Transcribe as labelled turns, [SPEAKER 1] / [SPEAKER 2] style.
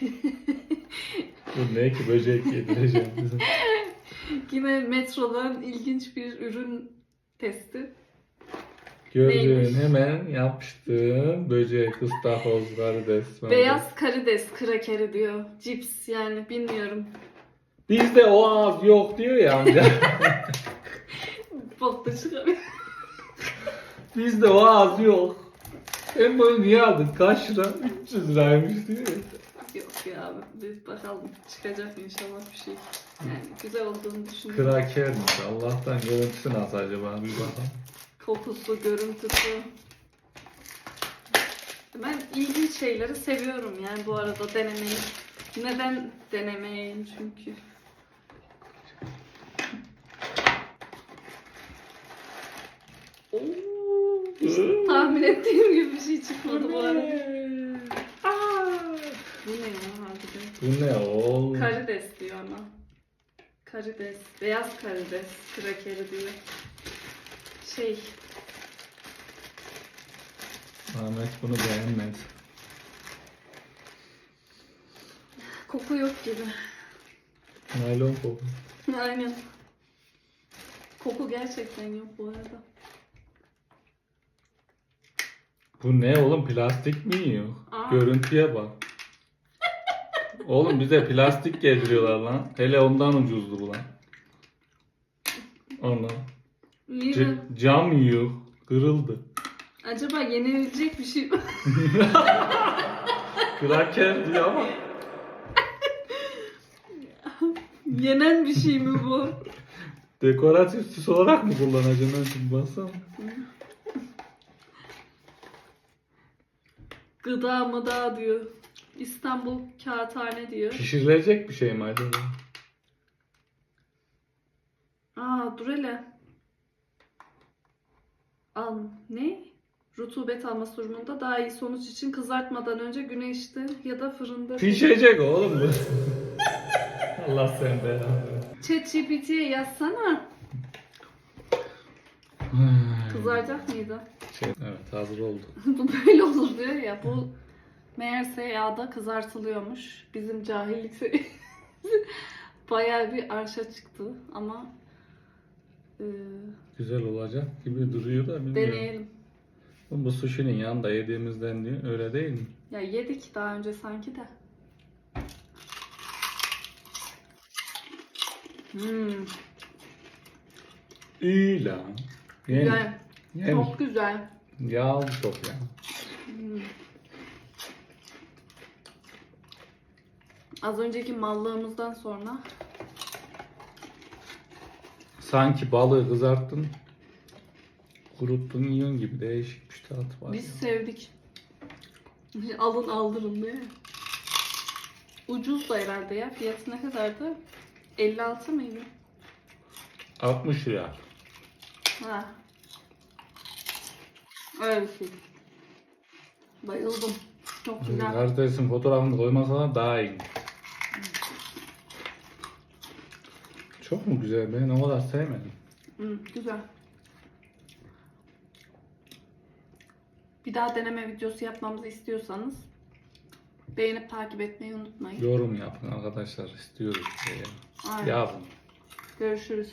[SPEAKER 1] Bu ne ki böcek yedireceğim.
[SPEAKER 2] Yine metrodan ilginç bir ürün testi.
[SPEAKER 1] Gördüğün
[SPEAKER 2] Neymiş?
[SPEAKER 1] hemen yapıştığın böcek, ıstakoz, karides.
[SPEAKER 2] Beyaz karides krakeri diyor. Cips yani bilmiyorum.
[SPEAKER 1] Bizde o ağız yok diyor ya amca.
[SPEAKER 2] Bok da çıkarıyor.
[SPEAKER 1] Bizde o ağız yok. Sen bunu niye aldın? Kaç lira? 300 liraymış diyor ya.
[SPEAKER 2] Yok ya biz bakalım çıkacak inşallah bir şey. Yani güzel olduğunu düşünüyorum.
[SPEAKER 1] Krakermiş. Allah'tan görüntüsü nasıl acaba? Bir bakalım.
[SPEAKER 2] Kokusu, görüntüsü. Ben ilginç şeyleri seviyorum yani bu arada denemeyi. Neden denemeyeyim çünkü. Oo, hiç tahmin ettiğim gibi bir şey çıkmadı bu arada.
[SPEAKER 1] Aa!
[SPEAKER 2] Bu ne ya harbiden?
[SPEAKER 1] Bu ne oğlum?
[SPEAKER 2] Karides diyor ama. Karides. Beyaz karides. Krakeri diyor. Şey.
[SPEAKER 1] Ahmet bunu beğenmedi.
[SPEAKER 2] Koku yok gibi.
[SPEAKER 1] Naylon koku.
[SPEAKER 2] Aynen. Koku gerçekten yok bu arada.
[SPEAKER 1] Bu ne oğlum plastik mi yiyor?
[SPEAKER 2] Aa.
[SPEAKER 1] Görüntüye bak. Oğlum bize plastik getiriyorlar lan. Hele ondan ucuzdu bu lan.
[SPEAKER 2] İyi
[SPEAKER 1] C- cam yiyor. Kırıldı.
[SPEAKER 2] Acaba yenebilecek bir şey mi?
[SPEAKER 1] Kraker diyor ama.
[SPEAKER 2] Yenen bir şey mi bu?
[SPEAKER 1] Dekoratif süs olarak mı kullanacaksın lan şimdi baksana.
[SPEAKER 2] Gıda mıda diyor. İstanbul Kağıthane diyor.
[SPEAKER 1] Pişirilecek bir şey mi acaba?
[SPEAKER 2] Aa dur hele. Al ne? Rutubet alma durumunda daha iyi sonuç için kızartmadan önce güneşte ya da fırında.
[SPEAKER 1] Pişecek oğlum bu. Allah sen belanı.
[SPEAKER 2] ChatGPT'ye yazsana. Kızaracak mıydı?
[SPEAKER 1] Şey, evet hazır oldu.
[SPEAKER 2] bu böyle olur diyor ya. Bu meğerse yağda kızartılıyormuş. Bizim cahillik bayağı bir arşa çıktı ama e,
[SPEAKER 1] Güzel olacak gibi duruyor da bilmiyorum.
[SPEAKER 2] deneyelim.
[SPEAKER 1] Oğlum Bu sushi'nin yanında yediğimizden diyor. Öyle değil mi?
[SPEAKER 2] Ya yedik daha önce sanki de. Hmm,
[SPEAKER 1] İyi lan.
[SPEAKER 2] Güzel.
[SPEAKER 1] yen.
[SPEAKER 2] Çok güzel.
[SPEAKER 1] Yağlı çok ya.
[SPEAKER 2] Hmm. Az önceki mallığımızdan sonra
[SPEAKER 1] Sanki balığı kızarttın. Kuruttun yiyorsun gibi değişik bir tat var.
[SPEAKER 2] biz
[SPEAKER 1] ya.
[SPEAKER 2] sevdik. Alın aldırın diye. Ucuz da herhalde ya. Fiyatı ne kadardı? 56 mıydı?
[SPEAKER 1] 60 lira.
[SPEAKER 2] Ha. Öyle bir şey. Bayıldım. Çok güzel.
[SPEAKER 1] Karidesin fotoğrafını koymasalar daha iyi. Çok mu güzel? Ben o kadar sevmedim.
[SPEAKER 2] Hı, güzel. Bir daha deneme videosu yapmamızı istiyorsanız beğenip takip etmeyi unutmayın.
[SPEAKER 1] Yorum yapın arkadaşlar istiyoruz diye.
[SPEAKER 2] Aynen.
[SPEAKER 1] Yapın.
[SPEAKER 2] Görüşürüz.